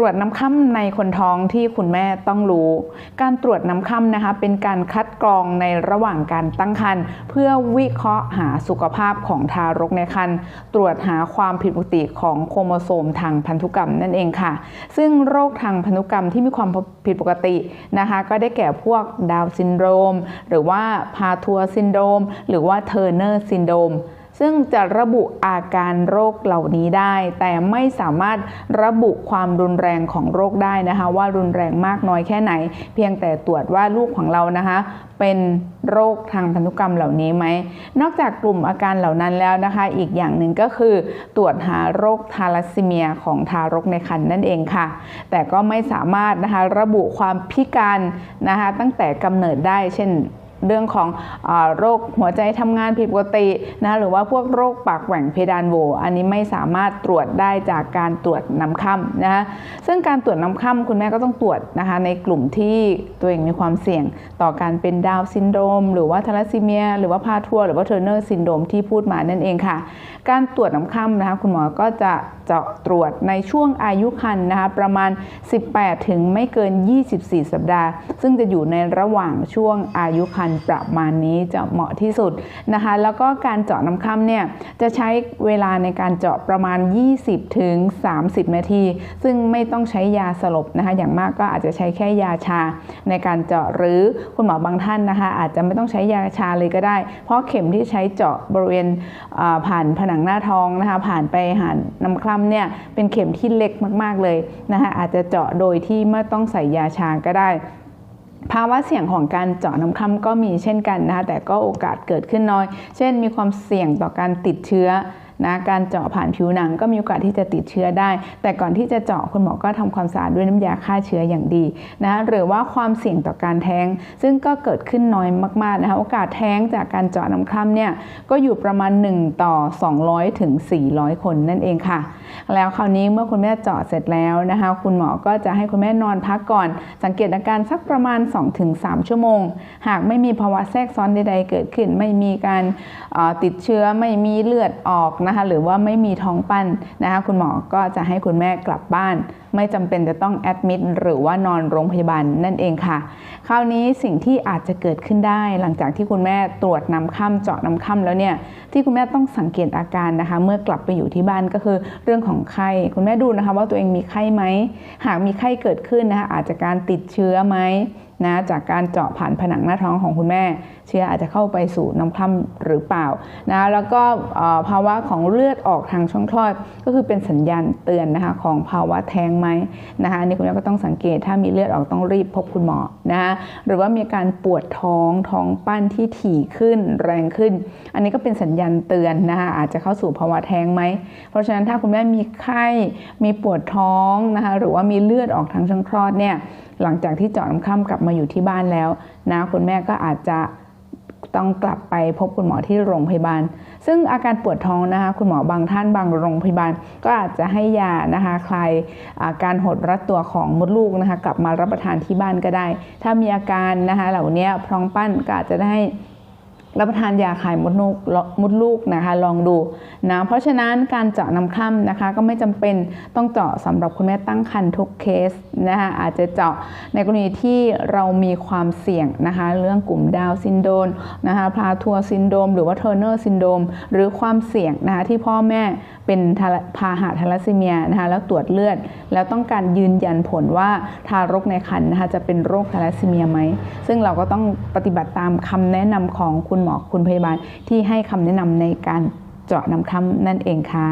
ตรวจน้ำค่ำในคนท้องที่คุณแม่ต้องรู้ การตรวจน้ำค่ำนะคะ เป็นการคัดกรองในระหว่างการตั้งครรภ์เพื่อวิเคราะห์หาสุขภาพของทารกในครรภ์ตรวจหาความผิดปกติของโครโมโซมทางพันธุกรรมนั่นเองค่ะ ซึ่งโรคทางพันธุกรรมที่มีความผิดปกตินะคะ ก็ได้แก่พวกดาวซินโดรม หรือว่าพาทัวซินโดรม หรือว่าเทอร์เนอร์ซินโดรม ซึ่งจะระบุอาการโรคเหล่านี้ได้ แต่ไม่สามารถระบุความรุนแรงของโรคได้นะคะ ว่ารุนแรงมากน้อยแค่ไหน เพียงแต่ตรวจว่าลูกของเรานะคะ เป็นโรคทางพันธุกรรมเหล่านี้ไหม นอกจากกลุ่มอาการเหล่านั้นแล้วนะคะ อีกอย่างหนึ่งก็คือ ตรวจหาโรคทาลัสซีเมียของทารกในครรภ์นั่นเองค่ะ แต่ก็ไม่สามารถนะคะระบุความพิการนะคะตั้งแต่กำเนิดได้เช่น เรื่องของอโรคหัวใจทำงานผิดปกตินะหรือว่าพวกโรคปากแหว่งเพดานโว อันนี้ไม่สามารถตรวจได้จากการตรวจน้ำค่ำนะคะซึ่งการตรวจน้ำค่ำคุณแม่ก็ต้องตรวจนะคะในกลุ่มที่ตัวเองมีความเสี่ยงต่อการเป็นดาวซินโดรม หรือว่าทาลัสซีเมีย หรือว่าพาทัวหรือว่าเทอร์เนอร์ซินโดรมที่พูดมานั่นเองค่ะ การตรวจน้ำค่ำนะคะคุณหมอก็จะ เจาะตรวจในช่วงอายุครรภ์นะคะประมาณ 18 ถึงไม่เกิน 24 สัปดาห์ ซึ่งจะอยู่ในระหว่างช่วงอายุครรภ์ประมาณนี้จะเหมาะที่สุดนะคะแล้วก็การเจาะน้ำค่ำเนี่ยจะใช้เวลาในการเจาะประมาณ 20 ถึง 30 นาที ซึ่งไม่ต้องใช้ยาสลบนะคะอย่างมากก็อาจจะใช้แค่ยาชาในการเจาะหรือคุณหมอบางท่านนะคะอาจจะไม่ต้องใช้ยาชาเลยก็ได้ เพราะเข็มที่ใช้เจาะบริเวณผ่านผนังหน้าท้องนะคะผ่านไปหาน้ำคร่ำเนี่ยเป็นเข็มที่เล็กมาก ๆเลยนะคะอาจจะเจาะโดยที่ไม่ต้องใส่ยาชาก็ได้ภาวะเสี่ยงของการเจาะน้ำคร่ำก็มีเช่นกันนะคะแต่ก็โอกาสเกิดขึ้นน้อย เช่นมีความเสี่ยงต่อการติดเชื้อ นะการเจาะผ่านผิวหนังก็มีโอกาสที่จะติดเชื้อได้ แต่ก่อนที่จะเจาะคุณหมอก็ทำความสะอาดด้วยน้ำยาฆ่าเชื้ออย่างดีนะหรือว่าความเสี่ยงต่อการแท้ง ซึ่งก็เกิดขึ้นน้อยมากๆนะคะโอกาสแท้งจากการเจาะน้ำคร่ำเนี่ยก็อยู่ประมาณ 1 ต่อ 200 ถึง 400 คนนั่นเองค่ะ แล้วคราวนี้เมื่อคุณแม่เจาะเสร็จแล้วนะคะ คุณหมอก็จะให้คุณแม่นอนพักก่อน สังเกตอาการสักประมาณ 2-3 ชั่วโมง หากไม่มีภาวะแทรกซ้อนใดๆเกิดขึ้น ไม่มีการติดเชื้อไม่มีเลือดออกนะคะหรือว่าไม่มีท้องปั้นนะคะคุณหมอก็จะให้คุณแม่กลับบ้าน ไม่จำเป็นจะต้องแอดมิดหรือว่านอนโรงพยาบาลนั่นเองค่ะ คราวนี้สิ่งที่อาจจะเกิดขึ้นได้ หลังจากที่คุณแม่ตรวจน้ำค่ำเจาะน้ำค่ำแล้วเนี่ยที่คุณแม่ต้องสังเกตอาการนะคะ เมื่อกลับไปอยู่ที่บ้านก็คือเรื่องของไข้คุณแม่ดูนะคะ ว่าตัวเองมีไข้ไหมหากมีไข้เกิดขึ้นนะคะอาจจะการติดเชื้อไหม นะจากการเจาะผ่านผนังหน้าท้องของคุณแม่ เชื้ออาจจะเข้าไปสู่น้ำคร่ำหรือเปล่านะแล้วก็ภาวะของเลือดออกทางช่องคลอด ก็คือเป็นสัญญาณเตือนนะคะของภาวะแท้งไหมนะคะนนี้คุณแม่ก็ต้องสังเกตถ้ามีเลือดออกต้องรีบพบคุณหมอนะคะหรือว่ามีการปวดท้องท้องปั้นที่ถี่ขึ้นแรงขึ้น อันนี้ก็เป็นสัญญาณเตือนนะคะอาจจะเข้าสู่ภาวะแท้งไหมเพราะฉะนั้นถ้าคุณแม่มีไข้มีปวดท้องนะคะหรือว่ามีเลือดออกทางช่องคลอดเนี่ย หลังจากที่เจาะน้ำค่ำกลับมาอยู่ที่บ้านแล้วนะคุณแม่ก็อาจจะต้องกลับไปพบคุณหมอที่โรงพยาบาล ซึ่งอาการปวดท้องนะคะ คุณหมอบางท่านบางโรงพยาบาล ก็อาจจะให้ยานะคะคลายอาการหดรัดตัวของมดลูกนะคะ กลับมารับประทานที่บ้านก็ได้ ถ้ามีอาการนะคะเหล่านี้พร้องปั้นก็อาจจะได้ รับประทานยาคลายมดลูกมดลูกนะคะลองดูนะเพราะฉะนั้นการเจาะน้ำคร่ำนะคะก็ไม่จำเป็นต้องเจาะสำหรับคุณแม่ตั้งครรภ์ทุกเคสนะคะอาจจะเจาะในกรณีที่เรามีความเสี่ยงนะคะเรื่องกลุ่มดาวซินโดรมนะคะพาทัวซินโดรมหรือว่าเทอร์เนอร์ซินโดรมหรือความเสี่ยงนะคะที่พ่อแม่เป็นทาพาหะทาลัสซีเมียนะคะแล้วตรวจเลือด แล้วต้องการยืนยันผลว่าทารกในครรภ์นะคะจะเป็นโรคทาลัสซีเมียไหมซึ่งเราก็ต้องปฏิบัติตามคำแนะนำของคุณหมอคุณพยาบาลที่ให้คำแนะนำในการเจาะน้ำคร่ำนั่นเองค่ะ